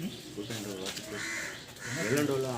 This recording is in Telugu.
వెళ్ళండి hmm?